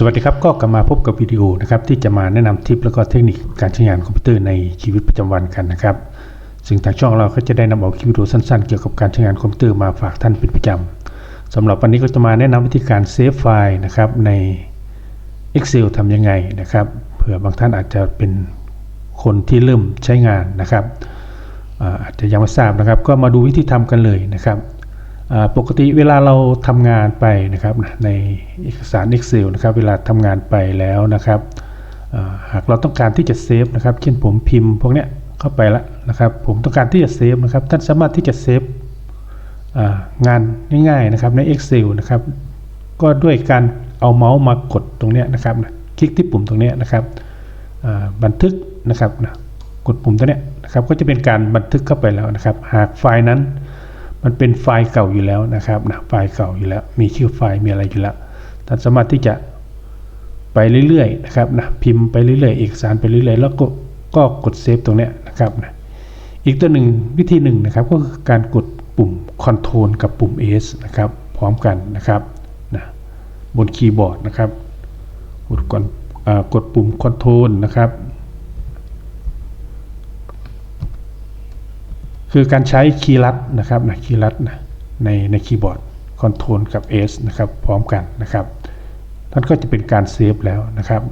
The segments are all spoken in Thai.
สวัสดีครับก็กลับมาพบกับวิดีโอนะครับที่จะมาแนะนำทิปแล้วก็เทคนิคการใช้งานคอมพิวเตอร์ในชีวิตประจำวันกันนะครับซึ่งทางช่องเราก็จะได้นำเอาคลิปวิดีโอสั้นๆ เกี่ยวกับการใช้งานคอมพิวเตอร์มาฝากท่านเป็นประจำสำหรับวันนี้ก็จะมาแนะนำวิธีการเซฟไฟล์นะครับใน Excel ทำยังไงนะครับเผื่อบางท่านอาจจะเป็นคนที่เริ่มใช้งานนะครับอาจจะยังไม่ทราบนะครับ ก็มาดูวิธีทำกันเลยนะครับ ปกติเวลาเราทำงานไปนะครับในเอกสาร Excel นะครับเวลาทำงานไปแล้วนะครับหากเราต้องการที่จะเซฟนะครับเช่นผมพิมพ์พวกเนี้ยเข้าไปแล้วนะครับผมต้องการที่จะเซฟนะครับท่านสามารถที่จะเซฟงานง่ายๆนะครับใน Excel นะครับก็ด้วยการเอาเมาส์มากดตรงเนี้ยนะครับคลิกที่ปุ่มตรงเนี้ยนะครับบันทึกนะครับนะกดปุ่มตัวเนี้ยนะครับก็จะเป็นการบันทึกเข้าไปแล้วนะครับ หากไฟล์นั้น มันเป็นไฟล์เก่าอยู่แล้วนะครับนะไฟล์เก่าอยู่แล้ว มีชื่อไฟล์มีอะไรอยู่แล้วท่านสามารถที่จะไปเรื่อยๆนะครับนะพิมพ์ไปเรื่อยๆเอกสารไปเรื่อยๆแล้วก็ก็กดเซฟตรงเนี้ยนะครับนะอีกตัวหนึ่งวิธีหนึ่งนะครับก็คือการกดปุ่ม Ctrl กับปุ่ม S นะครับพร้อมกันนะครับนะบนคีย์บอร์ดนะครับกดก่อนอ่ากดปุ่ม Ctrl นะครับ คือการใช้คีย์ลัดนะครับนะคีย์ลัดนะในในคีย์บอร์ดคอนโทรลกับ S นะครับพร้อมกันนะครับนั่นก็จะเป็นการเซฟแล้วนะครับ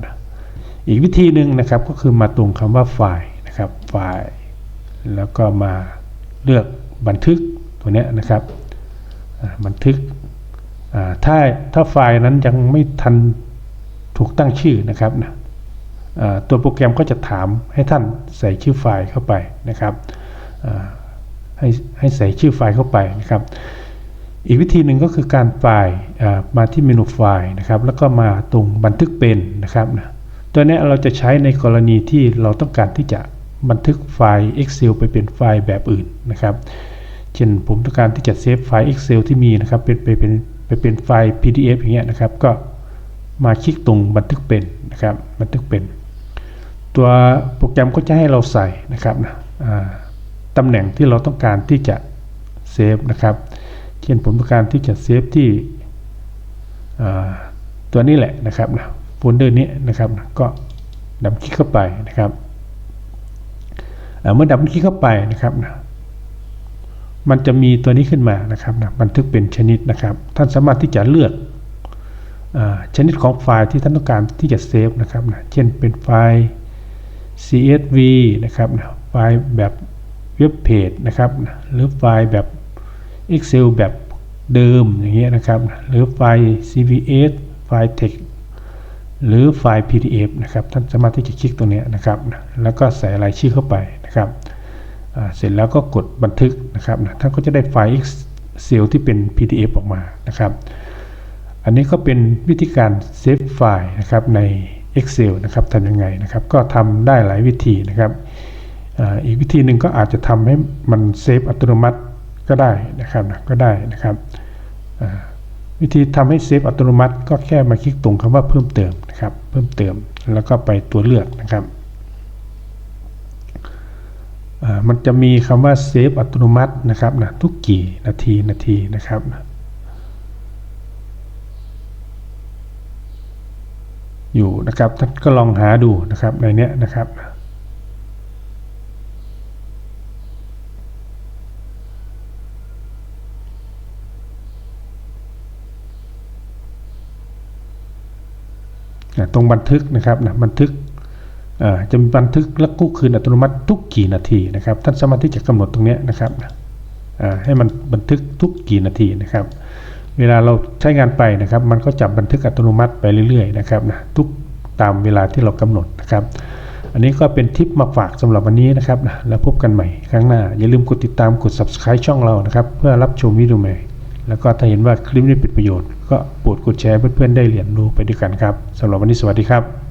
อีกวิธีหนึ่งนะครับก็คือมาตรงคำว่าไฟล์นะครับไฟล์แล้วก็มาเลือกบันทึกตัวนี้นะครับบันทึกถ้าถ้าไฟล์นั้นยังไม่ทันถูกตั้งชื่อนะครับนะตัวโปรแกรมก็จะถามให้ท่านใส่ชื่อไฟล์เข้าไปนะครับ ให้ให้ใส่ชื่อไฟล์เข้าไปนะครับ อีกวิธีหนึ่งก็คือการไฟล์มาที่เมนูไฟล์นะครับ แล้วก็มาตรงบันทึกเป็นนะครับนะตัวนี้เราจะใช้ในกรณีที่เราต้องการที่จะบันทึกไฟล์ Excel ไปเป็นไฟล์แบบอื่นนะครับ เช่นผมต้องการที่จะเซฟไฟล์ Excel ที่มีนะครับเป็นไปเป็นไปเป็นไฟล์ PDF อย่างเงี้ยนะครับ ก็มาคลิกตรงบันทึกเป็นนะครับ บันทึกเป็น ตัวโปรแกรมก็จะให้เราใส่นะครับนะอ่า ตำแหน่งที่เราต้องการที่จะเซฟนะครับ เช่นผมต้องการที่จะเซฟที่ตัวนี้แหละนะครับนะโฟลเดอร์นี้นะครับนะก็ดับคลิกเข้าไปนะครับเมื่อดับคลิกเข้าไปนะครับนะมันจะมีตัวนี้ขึ้นมานะครับนะบันทึกเป็นชนิดนะครับ ท่านสามารถที่จะเลือกอชนิดของไฟล์ที่ท่านต้องการที่จะเซฟนะครับนะเช่นเป็นไฟล์ CSV นะครับนะไฟล์แบบ เว็บเพจนะครับหรือไฟล์แบบ Excel แบบเดิมอย่างเงี้ยนะครับ หรือไฟล์ CVS ไฟล์ text หรือไฟล์ PDF นะครับ ท่านสามารถที่จะคลิกตรงนี้นะครับ แล้วก็ใส่รายชื่อเข้าไปนะครับเสร็จแล้วก็กดบันทึกนะครับท่านก็จะได้ไฟล์ Excel ที่เป็น PDF ออกมานะครับ อันนี้ก็เป็นวิธีการเซฟไฟล์นะครับใน Excel นะครับทำยังไงนะครับ ก็ทำได้หลายวิธีนะครับ อีกวิธีหนึ่งก็อาจจะทำให้มันเซฟอัตโนมัติก็ได้นะครับก็ได้นะครับวิธีทำให้เซฟอัตโนมัติ ก็แค่มาคลิกตรงคำว่าเพิ่มเติมนะครับเพิ่มเติมแล้วก็ไปตัวเลือกนะครับมันจะมีคำว่าเซฟอัตโนมัตินะครับนะทุกกี่นาทีนาทีนะครับอยู่นะครับท่านก็ลองหาดูนะครับในเนี้ยนะครับ ตรงบันทึกนะครับนะบันทึกจะมีบันทึกและกู้คืนอัตโนมัติทุกกี่นาทีนะครับท่านสามารถที่จะกำหนดตรงนี้นะครับให้มันบันทึกทุกกี่นาทีนะครับ เวลาเราใช้งานไปนะครับ มันก็จับบันทึกอัตโนมัติไปเรื่อยๆนะครับนะทุกตามเวลาที่เรากำหนดนะครับ อันนี้ก็เป็นทิปมาฝากสำหรับวันนี้นะครับนะแล้วพบกันใหม่ครั้งหน้า อย่าลืมกดติดตามกด subscribe ช่องเรานะครับ เพื่อรับชมวิดีโอใหม่ แล้วก็ถ้าเห็นว่าคลิปนี้เป็นประโยชน์ ก็โปรดกดแชร์เพื่อนๆได้เรียนรู้ไปด้วยกันครับสำหรับวันนี้สวัสดีครับ